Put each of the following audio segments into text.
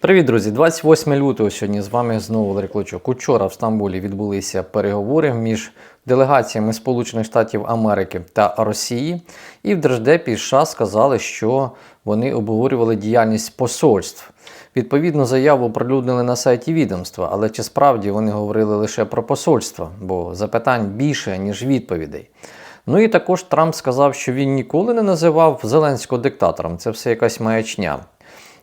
Привіт, друзі! 28 лютого сьогодні з вами знову Валерій Клочок. Учора в Стамбулі відбулися переговори між делегаціями Сполучених Штатів Америки та Росії. І в Держдепі США сказали, що вони обговорювали діяльність посольств. Відповідну заяву оприлюднили на сайті відомства, але чи справді вони говорили лише про посольства, бо запитань більше, ніж відповідей. Ну і також Трамп сказав, що він ніколи не називав Зеленського диктатором. Це все якась маячня.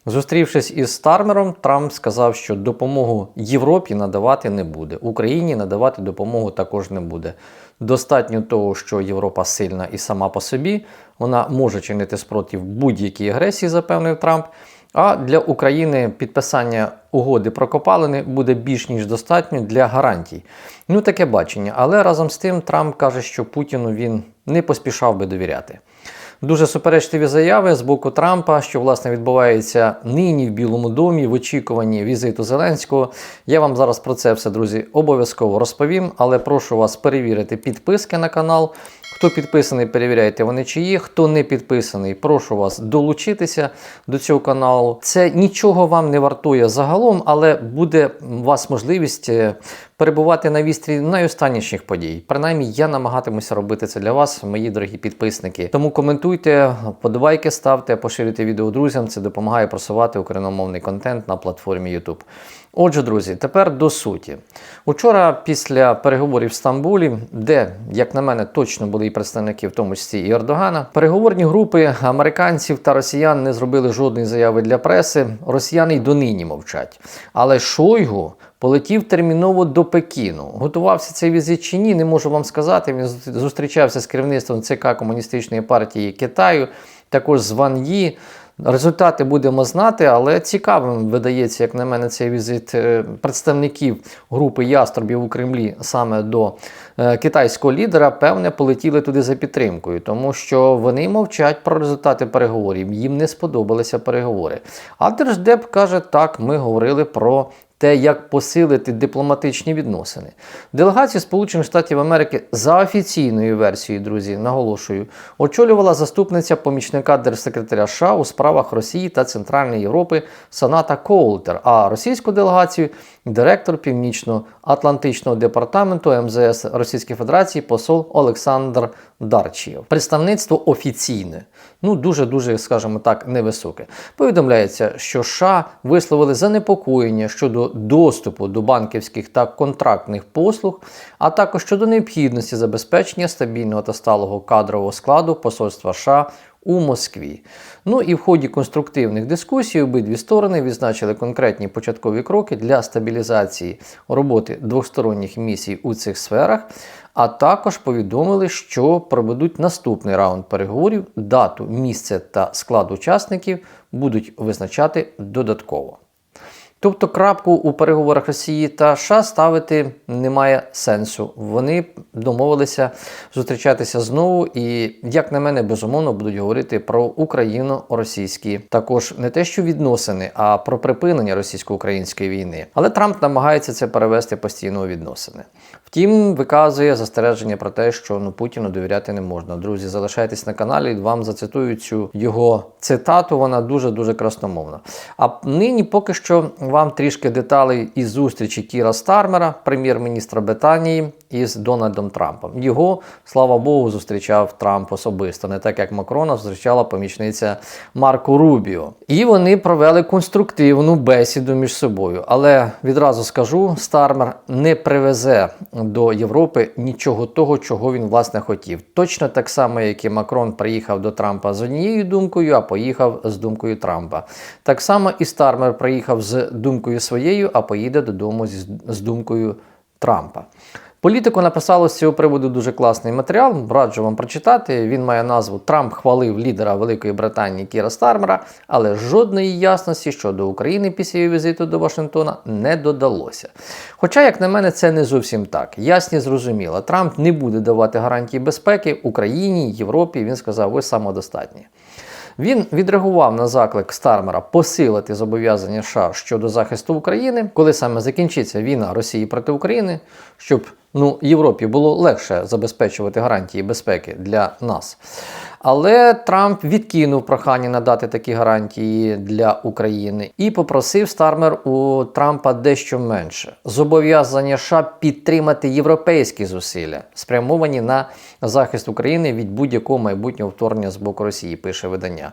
Зустрівшись із Стармером, Трамп сказав, що допомогу Європі надавати не буде, Україні надавати допомогу також не буде. Достатньо того, що Європа сильна і сама по собі, вона може чинити спротив будь-якій агресії, запевнив Трамп. А для України підписання угоди про копалини буде більш ніж достатньо для гарантій. Ну, таке бачення. Але разом з тим Трамп каже, що Путіну він не поспішав би довіряти. Дуже суперечливі заяви з боку Трампа, що власне відбувається нині в Білому домі в очікуванні візиту Зеленського. Я вам зараз про це все, друзі, обов'язково розповім, але прошу вас перевірити підписки на канал. Хто підписаний, перевіряйте вони чи є. Хто не підписаний, прошу вас долучитися до цього каналу. Це нічого вам не вартує загалом, але буде у вас можливість е, перебувати на вістрі найостанніших подій. Принаймні, я намагатимуся робити це для вас, мої дорогі підписники. Тому коментуйте, подобайки ставте, поширюйте відео друзям. Це допомагає просувати україномовний контент на платформі YouTube. Отже, друзі, тепер до суті. Учора, після переговорів в Стамбулі, де, як на мене, точно були і представники, в тому числі і Ердогана, переговорні групи американців та росіян не зробили жодної заяви для преси. Росіяни й донині мовчать. Але Шойгу полетів терміново до Пекіну. Готувався цей візит чи ні, не можу вам сказати. Він зустрічався з керівництвом ЦК Комуністичної партії Китаю, також з Ван Ї. Результати будемо знати, але цікавим видається, як на мене, цей візит е, представників групи яструбів у Кремлі саме до е, китайського лідера, певне, полетіли туди за підтримкою, тому що вони мовчать про результати переговорів. Їм не сподобалися переговори. А Держдеп каже, так, ми говорили про. Те, як посилити дипломатичні відносини. Делегацію Сполучених Штатів Америки за офіційною версією, друзі, наголошую, очолювала заступниця помічника держсекретаря США у справах Росії та Центральної Європи Саната Коултер, а російську делегацію директор Північно-Атлантичного департаменту МЗС Російської Федерації посол Олександр Дарчієв. Представництво офіційне, ну дуже дуже, скажімо так, невисоке. Повідомляється, що США висловили занепокоєння щодо доступу до банківських та контрактних послуг, а також щодо необхідності забезпечення стабільного та сталого кадрового складу посольства США у Москві. Ну і в ході конструктивних дискусій обидві сторони відзначили конкретні початкові кроки для стабілізації роботи двосторонніх місій у цих сферах, а також повідомили, що проведуть наступний раунд переговорів, дату, місце та склад учасників будуть визначати додатково. Тобто крапку у переговорах Росії та США ставити немає сенсу. Вони домовилися зустрічатися знову, і, як на мене, безумовно будуть говорити про україно-російські також не те, що відносини, а про припинення російсько-української війни. Але Трамп намагається це перевести постійно у відносини. Втім, виказує застереження про те, що ну Путіну довіряти не можна. Друзі, залишайтесь на каналі. Вам зацитую цю його цитату. Вона дуже дуже красномовна. А нині поки що вам трішки деталей із зустрічі Кіра Стармера, прем'єр-міністра Британії, із Дональдом Трампом. Його, слава Богу, зустрічав Трамп особисто, не так як Макрона зустрічала помічниця Марко Рубіо. І вони провели конструктивну бесіду між собою. Але відразу скажу, Стармер не привезе до Європи нічого того, чого він власне хотів. Точно так само, як і Макрон приїхав до Трампа з однією думкою, а поїхав з думкою Трампа. Так само і Стармер приїхав з думкою своєю, а поїде додому з, з думкою Трампа. Політику написало з цього приводу дуже класний матеріал. Раджу вам прочитати. Він має назву Трамп хвалив лідера Великої Британії Кіра Стармера, але жодної ясності щодо України після її візиту до Вашингтона не додалося. Хоча, як на мене, це не зовсім так. Ясні зрозуміло, Трамп не буде давати гарантії безпеки Україні, Європі. Він сказав, ви самодостатні. Він відреагував на заклик Стармера посилити зобов'язання США щодо захисту України, коли саме закінчиться війна Росії проти України, щоб ну, Європі було легше забезпечувати гарантії безпеки для нас. Але Трамп відкинув прохання надати такі гарантії для України і попросив Стармер у Трампа дещо менше зобов'язання США підтримати європейські зусилля, спрямовані на захист України від будь-якого майбутнього вторгнення з боку Росії, пише видання.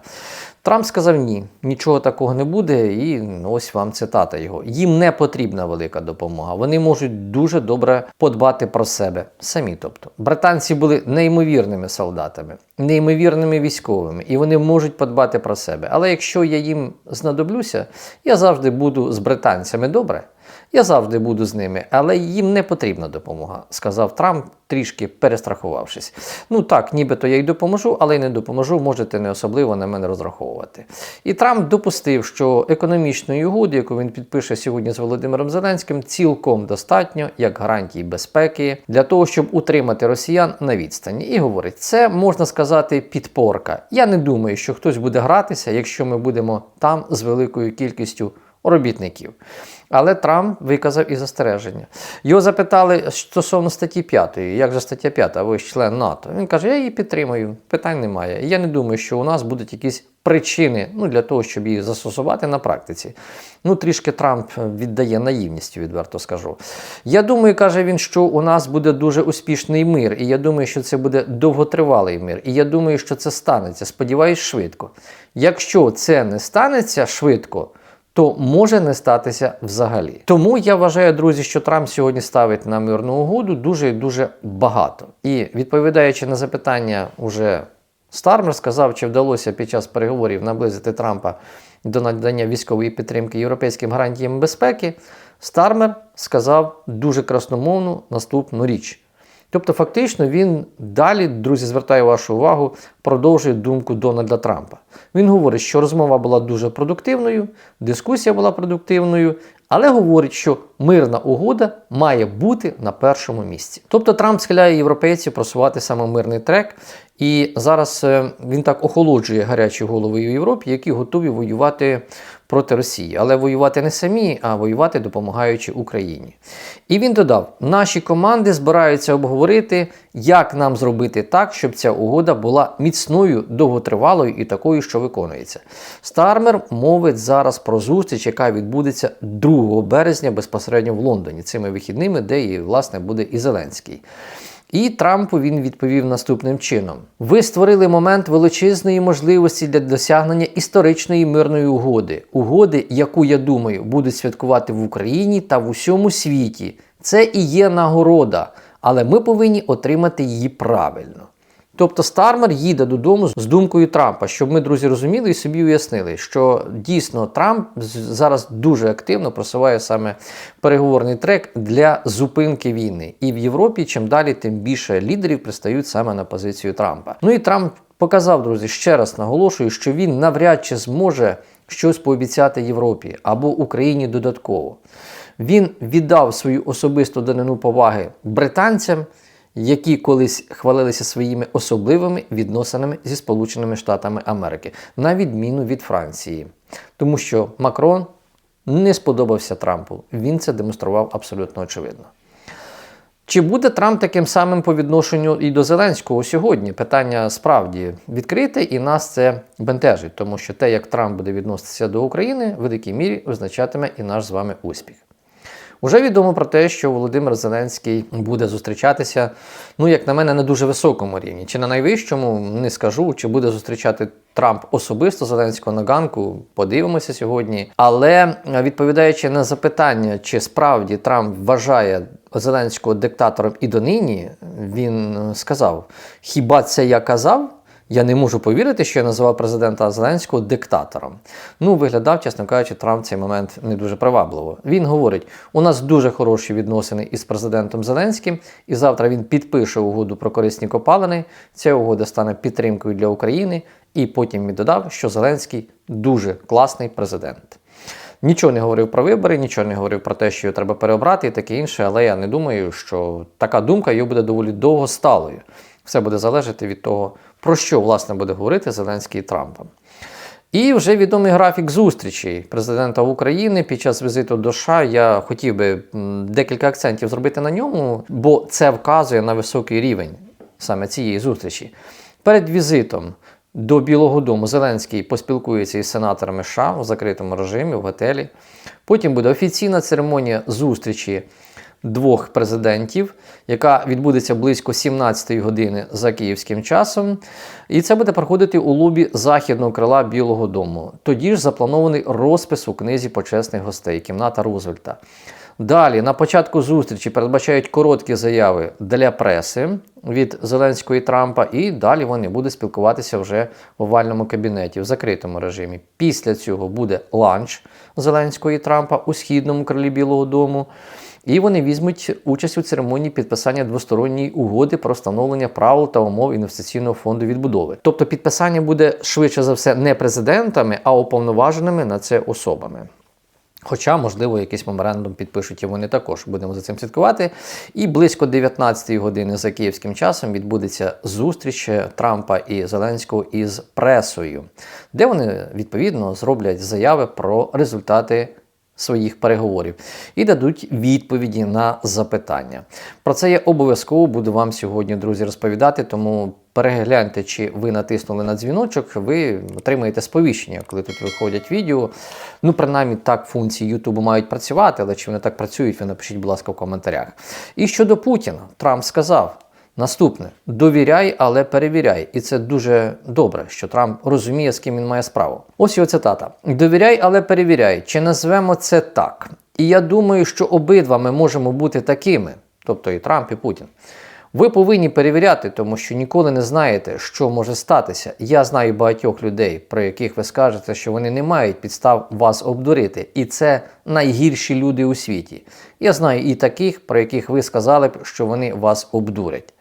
Трамп сказав ні, нічого такого не буде, і ось вам цитата його. Їм не потрібна велика допомога. Вони можуть дуже добре подбати про себе самі. Тобто, британці були неймовірними солдатами, неймовірними військовими, і вони можуть подбати про себе. Але якщо я їм знадоблюся, я завжди буду з британцями добре. Я завжди буду з ними, але їм не потрібна допомога, сказав Трамп, трішки перестрахувавшись. Ну так, нібито я й допоможу, але й не допоможу, можете не особливо на мене розраховувати. І Трамп допустив, що економічної угоди, яку він підпише сьогодні з Володимиром Зеленським, цілком достатньо як гарантії безпеки для того, щоб утримати росіян на відстані. І говорить, це можна сказати підпорка. Я не думаю, що хтось буде гратися, якщо ми будемо там з великою кількістю робітників. Але Трамп виказав і застереження. Його запитали стосовно статті 5. Як же стаття 5, ви ж член НАТО? Він каже, я її підтримую, питань немає. Я не думаю, що у нас будуть якісь причини ну, для того, щоб її застосувати на практиці. Ну, трішки Трамп віддає наївністю, відверто скажу. Я думаю, каже він, що у нас буде дуже успішний мир, і я думаю, що це буде довготривалий мир. І я думаю, що це станеться. Сподіваюсь, швидко. Якщо це не станеться швидко, то може не статися взагалі. Тому я вважаю, друзі, що Трамп сьогодні ставить на мирну угоду дуже і дуже багато. І відповідаючи на запитання, уже Стармер сказав, чи вдалося під час переговорів наблизити Трампа до надання військової підтримки європейським гарантіям безпеки. Стармер сказав дуже красномовну наступну річ. Тобто, фактично, він далі, друзі, звертаю вашу увагу, продовжує думку Дональда Трампа. Він говорить, що розмова була дуже продуктивною, дискусія була продуктивною, але говорить, що мирна угода має бути на першому місці. Тобто Трамп схиляє європейців просувати саме мирний трек, і зараз е, він так охолоджує гарячі голови у Європі, які готові воювати проти Росії, але воювати не самі, а воювати допомагаючи Україні. І він додав: наші команди збираються обговорити, як нам зробити так, щоб ця угода була міцною, довготривалою і такою, що виконується. Стармер мовить зараз про зустріч, яка відбудеться 2 березня безпосередньо в Лондоні, цими вихідними, де і власне буде і Зеленський. І Трампу він відповів наступним чином: ви створили момент величезної можливості для досягнення історичної мирної угоди, угоди, яку я думаю, будуть святкувати в Україні та в усьому світі. Це і є нагорода, але ми повинні отримати її правильно. Тобто Стармер їде додому з думкою Трампа, щоб ми, друзі, розуміли і собі уяснили, що дійсно Трамп зараз дуже активно просуває саме переговорний трек для зупинки війни. І в Європі чим далі, тим більше лідерів пристають саме на позицію Трампа. Ну і Трамп показав, друзі, ще раз наголошую, що він навряд чи зможе щось пообіцяти Європі або Україні додатково. Він віддав свою особисту данину поваги британцям які колись хвалилися своїми особливими відносинами зі Сполученими Штатами Америки, на відміну від Франції. Тому що Макрон не сподобався Трампу. Він це демонстрував абсолютно очевидно. Чи буде Трамп таким самим по відношенню і до Зеленського сьогодні? Питання справді відкрите, і нас це бентежить, тому що те, як Трамп буде відноситися до України, в великій мірі визначатиме і наш з вами успіх. Уже відомо про те, що Володимир Зеленський буде зустрічатися, ну, як на мене, на дуже високому рівні. Чи на найвищому, не скажу, чи буде зустрічати Трамп особисто Зеленського на ганку, подивимося сьогодні. Але відповідаючи на запитання, чи справді Трамп вважає Зеленського диктатором і донині, він сказав: Хіба це я казав? Я не можу повірити, що я називав президента Зеленського диктатором. Ну, виглядав, чесно кажучи, Трамп цей момент не дуже привабливо. Він говорить: у нас дуже хороші відносини із президентом Зеленським, і завтра він підпише угоду про корисні копалини. Ця угода стане підтримкою для України. І потім він додав, що Зеленський дуже класний президент. Нічого не говорив про вибори, нічого не говорив про те, що його треба переобрати і таке інше, але я не думаю, що така думка його буде доволі довго сталою. Все буде залежати від того, про що власне буде говорити Зеленський і Трампом. І вже відомий графік зустрічі президента України під час візиту до США. Я хотів би декілька акцентів зробити на ньому, бо це вказує на високий рівень саме цієї зустрічі. Перед візитом до Білого Дому Зеленський поспілкується із сенаторами США у закритому режимі в готелі. Потім буде офіційна церемонія зустрічі двох президентів, яка відбудеться близько 17-ї години за київським часом. І це буде проходити у лобі західного крила Білого Дому. Тоді ж запланований розпис у книзі почесних гостей кімната Рузвельта. Далі на початку зустрічі передбачають короткі заяви для преси від Зеленського і Трампа, і далі вони будуть спілкуватися вже в овальному кабінеті в закритому режимі. Після цього буде ланч Зеленського і Трампа у східному крилі Білого Дому. І вони візьмуть участь у церемонії підписання двосторонньої угоди про встановлення правил та умов інвестиційного фонду відбудови. Тобто підписання буде швидше за все не президентами, а уповноваженими на це особами. Хоча, можливо, якийсь меморандум підпишуть і вони також. Будемо за цим слідкувати. І близько 19-ї години за київським часом відбудеться зустріч Трампа і Зеленського із пресою, де вони відповідно зроблять заяви про результати. Своїх переговорів і дадуть відповіді на запитання. Про це я обов'язково буду вам сьогодні, друзі, розповідати. Тому перегляньте, чи ви натиснули на дзвіночок, ви отримаєте сповіщення, коли тут виходять відео. Ну, принаймні, так функції Ютубу мають працювати, але чи вони так працюють, ви напишіть, будь ласка, в коментарях. І щодо Путіна, Трамп сказав. Наступне довіряй, але перевіряй. І це дуже добре, що Трамп розуміє, з ким він має справу. Ось його цитата: довіряй, але перевіряй. Чи назвемо це так? І я думаю, що обидва ми можемо бути такими, тобто і Трамп, і Путін. Ви повинні перевіряти, тому що ніколи не знаєте, що може статися. Я знаю багатьох людей, про яких ви скажете, що вони не мають підстав вас обдурити. І це найгірші люди у світі. Я знаю і таких, про яких ви сказали б, що вони вас обдурять.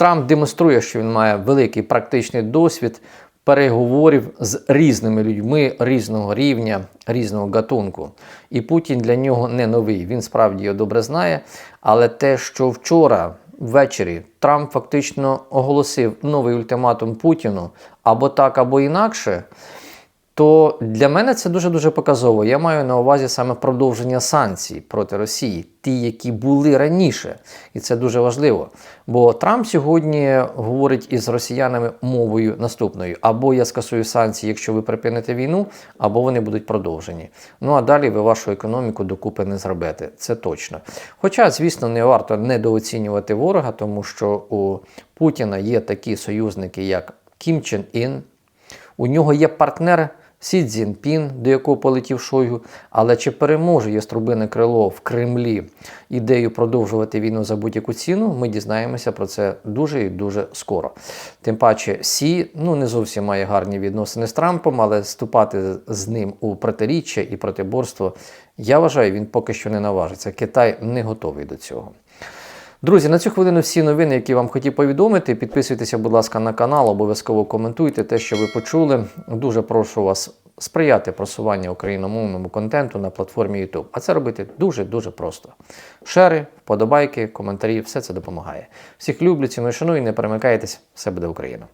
Трамп демонструє, що він має великий практичний досвід переговорів з різними людьми різного рівня, різного гатунку. І Путін для нього не новий. Він справді його добре знає. Але те, що вчора ввечері Трамп фактично оголосив новий ультиматум Путіну або так, або інакше. То для мене це дуже дуже показово. Я маю на увазі саме продовження санкцій проти Росії, ті, які були раніше, і це дуже важливо. Бо Трамп сьогодні говорить із росіянами мовою наступною: або я скасую санкції, якщо ви припините війну, або вони будуть продовжені. Ну а далі ви вашу економіку докупи не зробите. Це точно. Хоча, звісно, не варто недооцінювати ворога, тому що у Путіна є такі союзники, як Кім Чен Ін. У нього є партнер Сі Цзіньпін, до якого полетів Шойгу. Але чи переможе Яструбине крило в Кремлі ідею продовжувати війну за будь-яку ціну? Ми дізнаємося про це дуже і дуже скоро. Тим паче, Сі ну не зовсім має гарні відносини з Трампом, але вступати з ним у протиріччя і протиборство, я вважаю, він поки що не наважиться. Китай не готовий до цього. Друзі, на цю хвилину всі новини, які вам хотів повідомити. Підписуйтеся, будь ласка, на канал, обов'язково коментуйте те, що ви почули. Дуже прошу вас сприяти просуванню україномовному контенту на платформі YouTube. А це робити дуже-дуже просто. Шери, вподобайки, коментарі, все це допомагає. Всіх люблю, ціную, шаную, не перемикайтесь, все буде Україна!